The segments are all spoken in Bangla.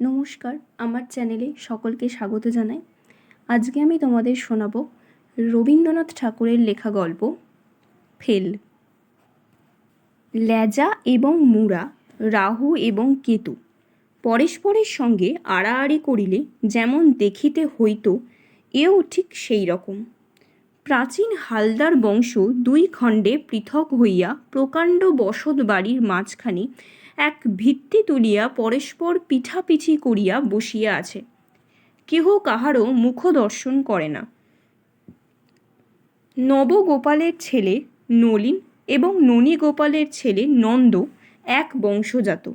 নমস্কার, আমার চ্যানেলে সকলকে স্বাগত জানাই। আজকে আমি তোমাদের শোনাবো রবীন্দ্রনাথ ঠাকুরের লেখা গল্প, ফেল। ল্যাজা এবং মুড়া রাহু এবং কেতু, পরস্পরের সঙ্গে আড়াআড়ি করিলে যেমন দেখিতে হইত, এও ঠিক সেই রকম। প্রাচীন হালদার বংশ দুই খণ্ডে পৃথক হইয়া প্রকাণ্ড বসত বাড়ির মাঝখানে এক ভিত্তি তুলিয়া পরস্পর পিঠাপিঠি করিয়া বসিয়া আছে। কেহ কাহারও মুখ দর্শন করে না। নবগোপালের ছেলে নলিন এবং ননীগোপালের ছেলে নন্দ এক বংশজাত।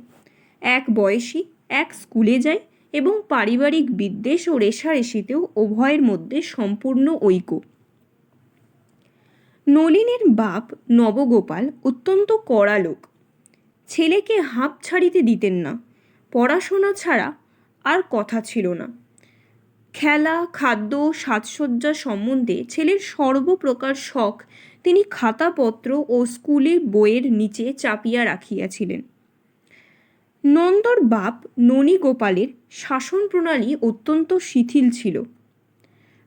এক বয়সী, এক স্কুলে যায় এবং পারিবারিক বিদ্বেষ ও রেশারেশিতেও উভয়ের মধ্যে সম্পূর্ণ ঐক্য। নলিনের বাপ নবগোপাল অত্যন্ত কড়া লোক ছেলেকে হাঁপ ছাড়িতে দিতেন না। পড়াশোনা ছাড়া আর কথা ছিল না। খেলা, খাদ্য, সাজসজ্জা সম্বন্ধে ছেলের সর্বপ্রকার শখ তিনি খাতাপত্র ও স্কুলের বইয়ের নিচে চাপিয়া রাখিয়াছিলেন। নন্দর বাপ ননীগোপালের শাসন প্রণালী অত্যন্ত শিথিল ছিল।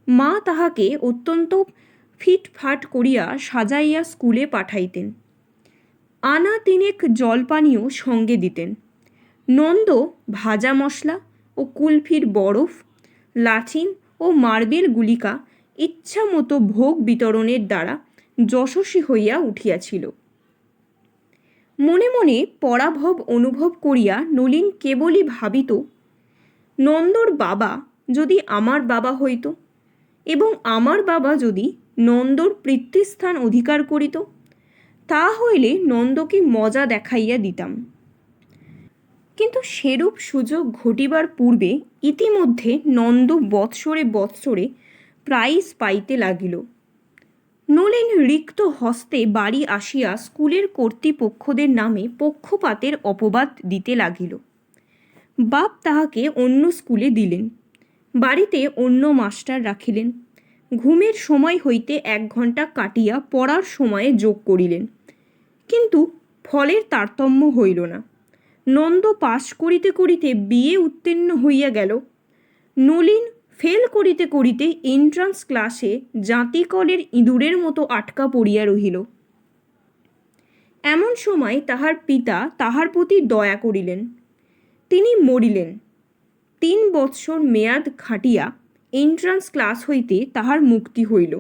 মা তাহাকে অত্যন্ত ফিটফাট করিয়া সাজাইয়া স্কুলে পাঠাইতেন। আনা তিনেক জলপানীয় সঙ্গে দিতেন। নন্দ ভাজা মশলা ও কুলফির বরফ লাঠিন ও মার্বেল গুলিকা ইচ্ছা মতো ভোগ বিতরণের দ্বারা যশস্বী হইয়া উঠিয়াছিল। মনে মনে পরাভব অনুভব করিয়া নলিন কেবলই ভাবিত, নন্দর বাবা যদি আমার বাবা হইত এবং আমার বাবা যদি নন্দর পিতৃস্থান অধিকার করিত তা হইলে নন্দকে মজা দেখাইয়া দিতাম। কিন্তু সেরূপ সুযোগ ঘটিবার পূর্বে ইতিমধ্যে নন্দ বৎসরে বৎসরে প্রাইজ পাইতে লাগিল। নলিন রিক্ত হস্তে বাড়ি আসিয়া স্কুলের কর্তৃপক্ষদের নামে পক্ষপাতের অপবাদ দিতে লাগিল। বাপ তাহাকে অন্য স্কুলে দিলেন, বাড়িতে অন্য মাস্টার রাখিলেন। ঘুমের সময় হইতে এক ঘণ্টা কাটিয়া পড়ার সময়ে যোগ করিলেন। কিন্তু ফলের তারতম্য হইল না। নন্দ পাশ করিতে করিতে বিয়ে উত্তীর্ণ হইয়া গেল। নলিন ফেল করিতে করিতে এন্ট্রান্স ক্লাসে জাতিকলের ইঁদুরের মতো আটকা পড়িয়া রহিল। এমন সময় তাহার পিতা তাহার প্রতি দয়া করিলেন। তিনি মরিলেন। তিন বৎসর মেয়াদ খাটিয়া এন্ট্রান্স ক্লাস হইতে তাহার মুক্তি হইল।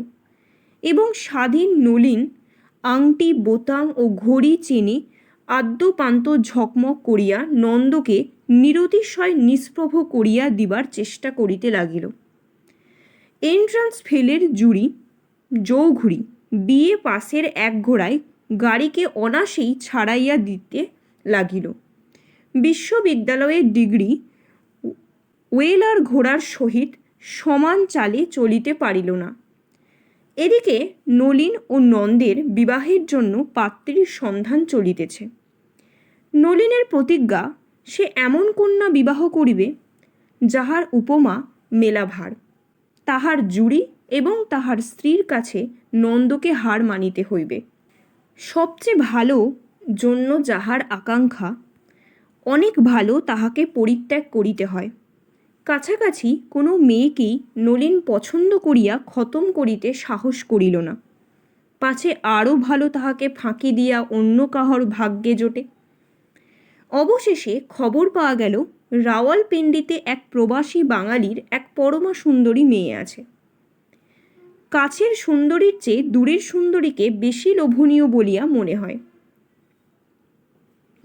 এবং স্বাধীন নলিন আংটি, বোতাম ও ঘড়ি চেনে আদ্যপান্ত ঝকমক করিয়া নন্দকে নিরতিশয় নিষ্প্রভ করিয়া দিবার চেষ্টা করিতে লাগিল। এন্ট্রান্স ফেলের জুড়ি, জৌঘুড়ি, বিয়ে পাশের এক ঘোড়ায় গাড়িকে অনাসেই ছাড়াইয়া দিতে লাগিল। বিশ্ববিদ্যালয়ের ডিগ্রি ওয়েলার ঘোড়ার সহিত সমান চালে চলিতে পারিল না। এদিকে নলিন ও নন্দের বিবাহের জন্য পাত্রীর সন্ধান চলিতেছে। নলিনের প্রতিজ্ঞা, সে এমন কন্যা বিবাহ করিবে, যাহার উপমা মেলাভার, তাহার জুড়ি এবং তাহার স্ত্রীর কাছে নন্দকে হার মানিতে হইবে। সবচেয়ে ভালো জন্য যাহার আকাঙ্ক্ষা, অনেক ভালো তাহাকে পরিত্যাগ করিতে হয়। কাছাকাছি কোনো মেয়েকেই নলিন পছন্দ করিয়া খতম করিতে সাহস করিল না। পাছে আরও ভালো তাহাকে ফাঁকি দিয়া অন্য কাহর ভাগ্যে জোটে। অবশেষে খবর পাওয়া গেল রাওয়ালপিন্ডিতে এক প্রবাসী বাঙালির এক পরমা সুন্দরী মেয়ে আছে। কাছের সুন্দরীর চেয়ে দূরের সুন্দরীকে বেশি লোভনীয় বলিয়া মনে হয়।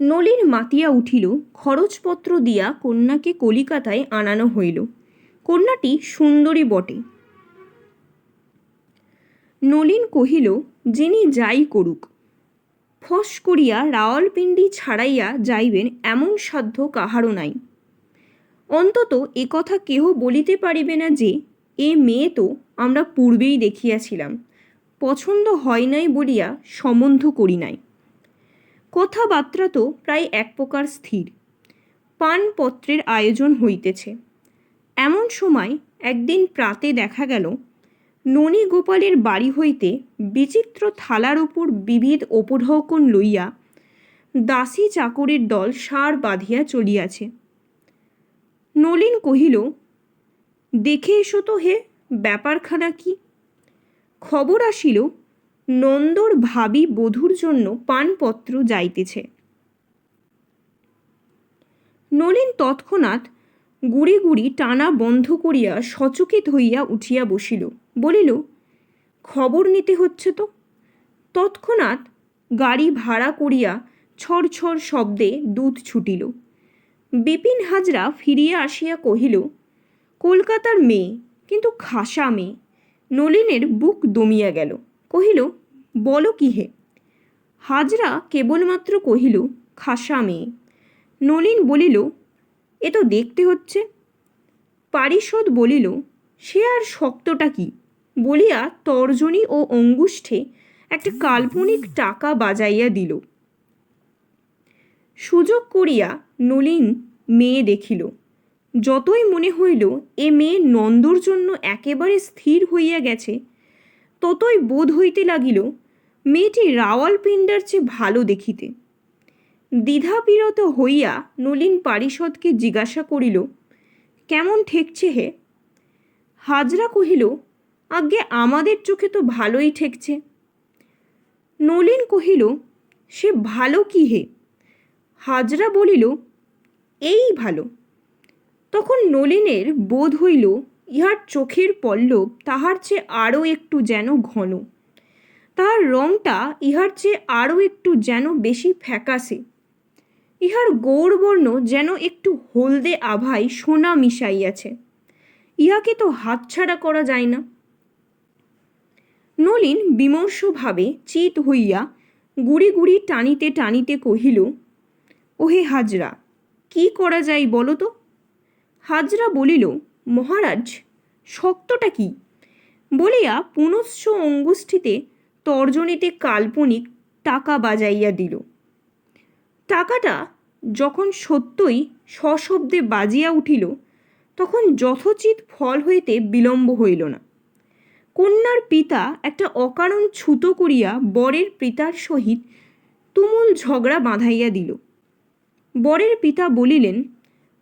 নলিন মাতিয়া উঠিল, খরচপত্র দিয়া কন্যাকে কলিকাতায় আনানো হইল। কন্যাটি সুন্দরী বটে। নলিন কহিল, যিনি যাই করুক। ফস করিয়া রাওয়ালপিন্ডি ছাড়াইয়া যাইবেন এমন সাধ্য কাহারও নাই। অন্তত একথা কেহ বলিতে পারিবে না যে, এ মেয়ে তো আমরা পূর্বেই দেখিয়াছিলাম। পছন্দ হয় নাই বলিয়া সম্বন্ধ করি নাই। কথাবার্তা তো প্রায় এক প্রকার স্থির। পানপত্রের আয়োজন হইতেছে। এমন সময় একদিন প্রাতে দেখা গেল ননী গোপালের বাড়ি হইতে বিচিত্র থালার উপর বিবিধ উপঢৌকন লইয়া দাসী চাকরের দল সার বাঁধিয়া চলিয়াছে। নলিন কহিল, দেখে এসো তো হে, ব্যাপারখানা কি? খবর আসিল নন্দর ভাবি বধূর জন্য পানপত্র যাইতেছে। নলিন তৎক্ষণাৎ গুড়ি গুড়ি টানা বন্ধ করিয়া সচকিত হইয়া উঠিয়া বসিল। বলিল, খবর নিতে হচ্ছে তো? তৎক্ষণাৎ গাড়ি ভাড়া করিয়া ছড় ছড় শব্দে দুধ ছুটিল। বিপিন হাজরা ফিরিয়া আসিয়া কহিল, কলকাতার মেয়ে, কিন্তু খাসা মেয়ে। নলিনের বুক দমিয়া গেল। কহিল, বলো কি হে হাজরা কেবলমাত্র কহিল, খাসা মেয়ে। নলিন বলিল, এ তো দেখতে হচ্ছে। পারিষদ বলিল, সে আর শক্তটা কি? বলিয়া তর্জনী ও অঙ্গুষ্ঠে একটা কাল্পনিক টাকা বাজাইয়া দিল। সুযোগ করিয়া নলিন মেয়ে দেখিল। যতই মনে হইল, এ মেয়ে নন্দর জন্য একেবারে স্থির হইয়া গেছে ততই বোধ হইতে লাগিল, মেয়েটি রাওয়ালপিন্ডার চেয়ে ভালো দেখিতে। দ্বিধাবিরত হইয়া নলিন পারিষদকে জিজ্ঞাসা করিল, কেমন ঠেকছে হে? হাজরা কহিল, আজ্ঞে, আমাদের চোখে তো ভালোই ঠেকছে। নলিন কহিল, সে ভালো কি হে? হাজরা বলিল, এই ভালো। তখন নলিনের বোধ হইল ইহার চোখের পল্লব তাহার চেয়ে আরও একটু যেন ঘন। তাহার রংটা ইহার চেয়ে আরও একটু যেন বেশি ফ্যাকাশে। ইহার গৌরবর্ণ যেন একটু হলদে আভায় সোনা মিশাইয়াছে। ইহাকে তো হাতছাড়া করা যায় না। নলিন বিমর্ষভাবে চিত হইয়া গুড়ি গুড়ি টানিতে টানিতে কহিল, ওহে হাজরা, কি করা যায় বলো তো? হাজরা বলিল মহারাজ, শক্তটা কি? বলিয়া পুনশ্চ অঙ্গুষ্ঠিতে তর্জনীতে কাল্পনিক টাকা বাজাইয়া দিল। টাকাটা যখন সত্যই সশব্দে বাজিয়া উঠিল, তখন যথোচিত ফল হইতে বিলম্ব হইল না। কন্যার পিতা একটা অকারণ ছুতো করিয়া বরের পিতার সহিত তুমুল ঝগড়া বাঁধাইয়া দিল। বরের পিতা বলিলেন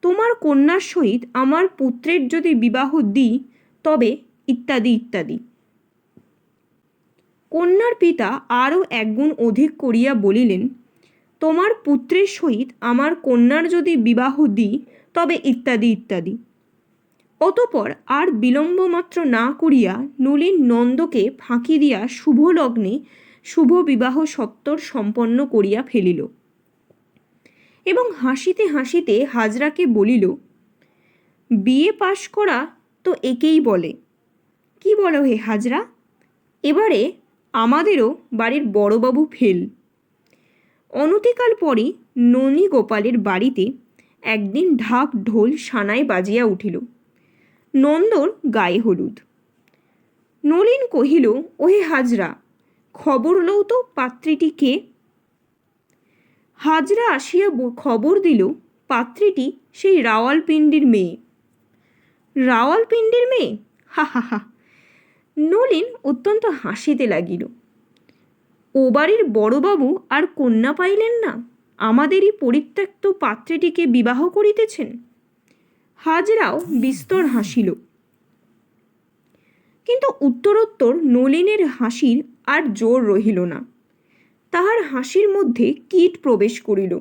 তোমার কন্যার সহিত আমার পুত্রের যদি বিবাহ দিই, তবে ইত্যাদি ইত্যাদি। কন্যার পিতা আরও একগুণ অধিক করিয়া বলিলেন, তোমার পুত্রের সহিত আমার কন্যার যদি বিবাহ দিই, তবে ইত্যাদি ইত্যাদি। অতপর আর বিলম্ব মাত্র না করিয়া নলিন নন্দকে ফাঁকি দিয়া শুভ লগ্নে শুভ বিবাহ সত্তর সম্পন্ন করিয়া ফেলিল। এবং হাসিতে হাসিতে হাজরাকে বলিল, বিয়ে পাশ করা তো একেই বলে। কি বলো হে হাজরা? এবারে আমাদেরও বাড়ির বড়বাবু ফেল। অনতিকাল পরে ননী গোপালের বাড়িতে একদিন ঢাক ঢোল সানায় বাজিয়া উঠিল। নন্দর গায়ে হলুদ। নলিন কহিল, ওহে হাজরা, খবর লও তো পাত্রীটি কে? হাজরা আসিয়া খবর দিল, পাত্রীটি সেই রাওয়ালপিন্ডির মেয়ে। রাওয়ালপিন্ডির মেয়ে? হা হা হা। নলিন অত্যন্ত হাসিতে লাগিল। ও বাড়ির বড়বাবু আর কন্যা পাইলেন না? আমাদেরই পরিত্যক্ত পাত্রীটিকে বিবাহ করিতেছেন? হাজরাও বিস্তর হাসিল। কিন্তু উত্তরোত্তর নলিনের হাসির আর জোর রহিল না। তাহার হাসির মধ্যে কীট প্রবেশ করিল।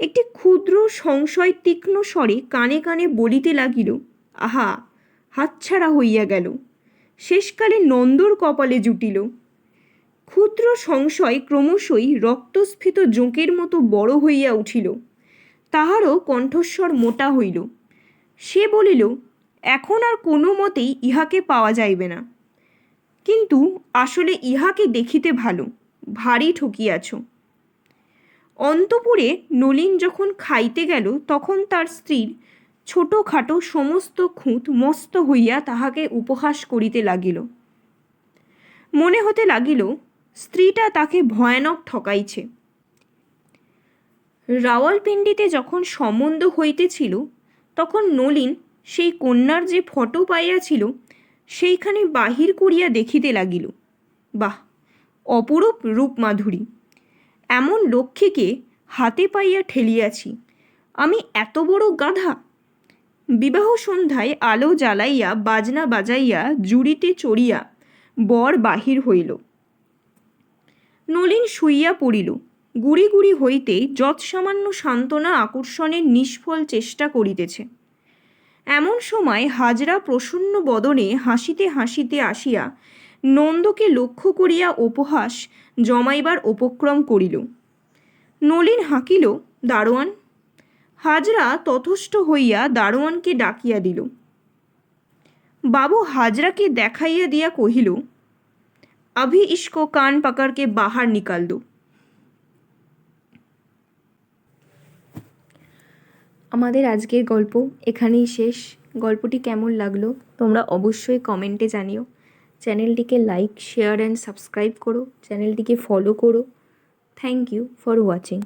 একটি ক্ষুদ্র সংশয় তীক্ষ্ণ স্বরে কানে কানে বলিতে লাগিল, আহা, হাতছাড়া হইয়া গেল। শেষকালে নন্দর কপালে জুটিল। ক্ষুদ্র সংশয় ক্রমশই রক্তস্ফীত জোঁকের মতো বড় হইয়া উঠিল। তাহারও কণ্ঠস্বর মোটা হইল। সে বলিল, এখন আর কোনো মতেই ইহাকে পাওয়া যাইবে না। কিন্তু আসলে ইহাকে দেখিতে ভালো। ভারী ঠকিয়াছ। অন্তপুরে নলিন যখন খাইতে গেল, তখন তার স্ত্রীর ছোটোখাটো সমস্ত খুঁত মস্ত হইয়া তাহাকে উপহাস করিতে লাগিল। মনে হতে লাগিল, স্ত্রীটা তাকে ভয়ানক ঠকাইছে। রাওয়ালপিন্ডিতে যখন সম্বন্ধ হইতেছিল, তখন নলিন সেই কন্যার যে ফটো পাইয়াছিল, সেইখানে বাহির করিয়া দেখিতে লাগিল। বাহ! অপরূপ রূপমাধুরী এমন লক্ষ্মীকে হাতে পাইয়া ঠেলিয়াছি। আমি এত বড় গাধা? বিবাহ সন্ধ্যায় আলো জ্বালাইয়া, বাজনা বাজাইয়া, জুড়িতে চড়িয়া বর বাহির হইল। নলিন শুইয়া পড়িল। গুড়ি গুড়ি হইতে যৎসামান্য সান্ত্বনা আকর্ষণের নিষ্ফল চেষ্টা করিতেছে। এমন সময় হাজরা প্রসন্ন বদনে হাসিতে হাসিতে আসিয়া নন্দকে লক্ষ্য করিয়া উপহাস জমাইবার উপক্রম করিল নলিন হাঁকিল দারোয়ান হাজরা তথস্থ হইয়া দারোয়ানকে ডাকিয়া দিল বাবু হাজরাকে দেখাইয়া দিয়া কহিল अभी इसको कान पकड़ के बाहर निकाल दो আমাদের আজকের গল্প এখানেই শেষ গল্পটি কেমন লাগলো তোমরা অবশ্যই কমেন্টে জানিও চ্যানেলটিকে লাইক শেয়ার অ্যান্ড সাবস্ক্রাইব করো চ্যানেলটিকে ফলো করো থ্যাংক ইউ ফর ওয়াচিং